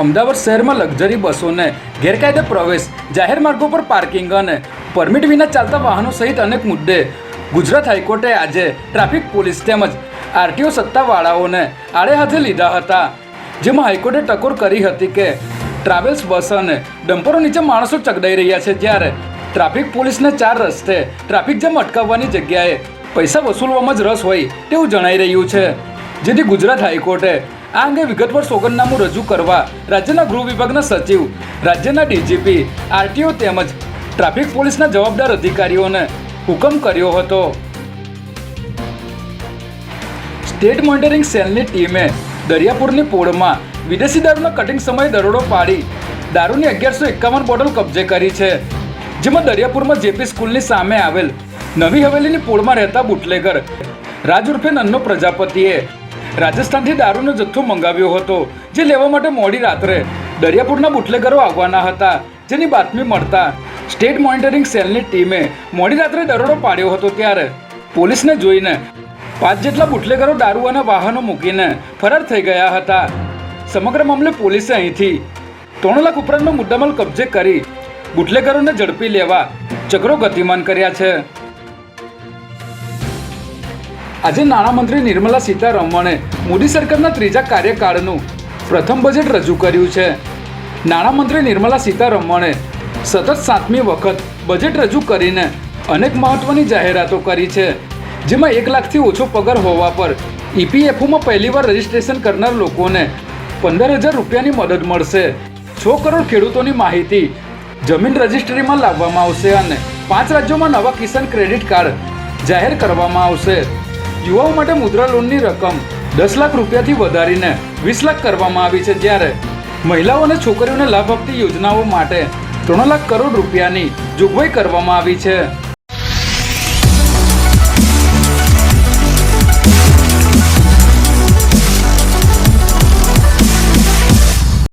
અમદાવાદ શહેરમાં લક્ઝરી બસોને ગેરકાયદે પ્રવેશ, જાહેર માર્ગો પર પાર્કિંગ અને પરમિટ વિના ચાલતા વાહનો સહિત અનેક મુદ્દે ગુજરાત હાઈકોર્ટે આજે ટ્રાફિક પોલીસ તેમજ આરટીઓ સત્તાવાળાઓને આડે હાથે લીધા હતા, જેમાં હાઈકોર્ટે ટકોર કરી હતી કે ટ્રાવેલ્સ બસ અને ડમ્પરો નીચે માણસો ચગડાઈ રહ્યા છે જ્યારે ટ્રાફિક પોલીસને ચાર રસ્તે ટ્રાફિક જામ અટકાવવાની જગ્યાએ પૈસા વસૂલવામાં જ રસ હોય તેવું જણાઈ રહ્યું છે, જેથી ગુજરાત હાઈકોર્ટે આ અંગે વિગતવાર સોગંદનામું રજૂ કરવા રાજ્યના ગૃહ વિભાગના સચિવ, રાજ્યના ડીજીપી, આરટીઓ તેમજ ટ્રાફિક પોલીસના જવાબદાર અધિકારીઓને હુકમ કર્યો હતો. સ્ટેટ મોનિટરિંગ સેલની ટીમે દરિયાપુરની પોળમાં વિદેશી દારૂના કટિંગ સમયે દરોડો પાડી દારૂની અગિયારસો એકાવન બોટલ કબજે કરી છે, જેમાં દરિયાપુરમાં જેપી સ્કૂલની સામે આવેલ નવી હવેલીની પોળમાં રહેતા બુટલેગર, રાજ ઉર્ફે નન્નો પ્રજાપતિએ રાજસ્થાનથી દારૂનો જથ્થો મંગાવ્યો હતો, જે લેવા માટે મોડી રાત્રે દરિયાપુરના બુટલેગરો આવવાના હતા. જેની બાતમી મળતા સ્ટેટ મોનિટરિંગ સેલની ટીમે મોડી રાત્રે દરોડો પાડ્યો હતો ત્યારે પોલીસને જોઈને પાંચ જેટલા બુટલેગરો અને વાહનો મૂકીને ફરાર થઈ ગયા હતા. સમગ્ર મામલે પોલીસે અહીંથી ત્રણ લાખ ઉપરાંતનો મુદ્દામાલ કબજે કરી બુટલેગરોને ઝડપી લેવા ચક્રો ગતિમાન કર્યા છે. આજે નાણામંત્રી નિર્મલા સીતારમણે મોદી સરકારના ત્રીજા કાર્યકાળનું પ્રથમ બજેટ રજૂ કર્યું છે. નાણામંત્રી નિર્મલા સીતારમણે સતત સાતમી વખત બજેટ રજૂ કરીને અનેક મહત્વની જાહેરાતો કરી છે. જેમાં એક લાખથી ઓછો પગાર હોવા પર ઈપીએફઓમાં પહેલીવાર રજીસ્ટ્રેશન કરનાર લોકોને પંદર હજાર રૂપિયાની મદદ મળશે. છ કરોડ ખેડૂતોની માહિતી જમીન રજિસ્ટ્રીમાં લાવવામાં આવશે અને પાંચ રાજ્યોમાં નવા કિસાન ક્રેડિટ કાર્ડ જાહેર કરવામાં આવશે. યુવાઓ માટે મુદ્રા લોનની રકમ દસ લાખ રૂપિયાથી વધારીને વીસ લાખ કરવામાં આવી છે જ્યારે મહિલાઓ અને છોકરીઓને લાભ આપતી યોજનાઓ માટે ત્રણ લાખ કરોડ રૂપિયાની જોગવાઈ કરવામાં આવી છે.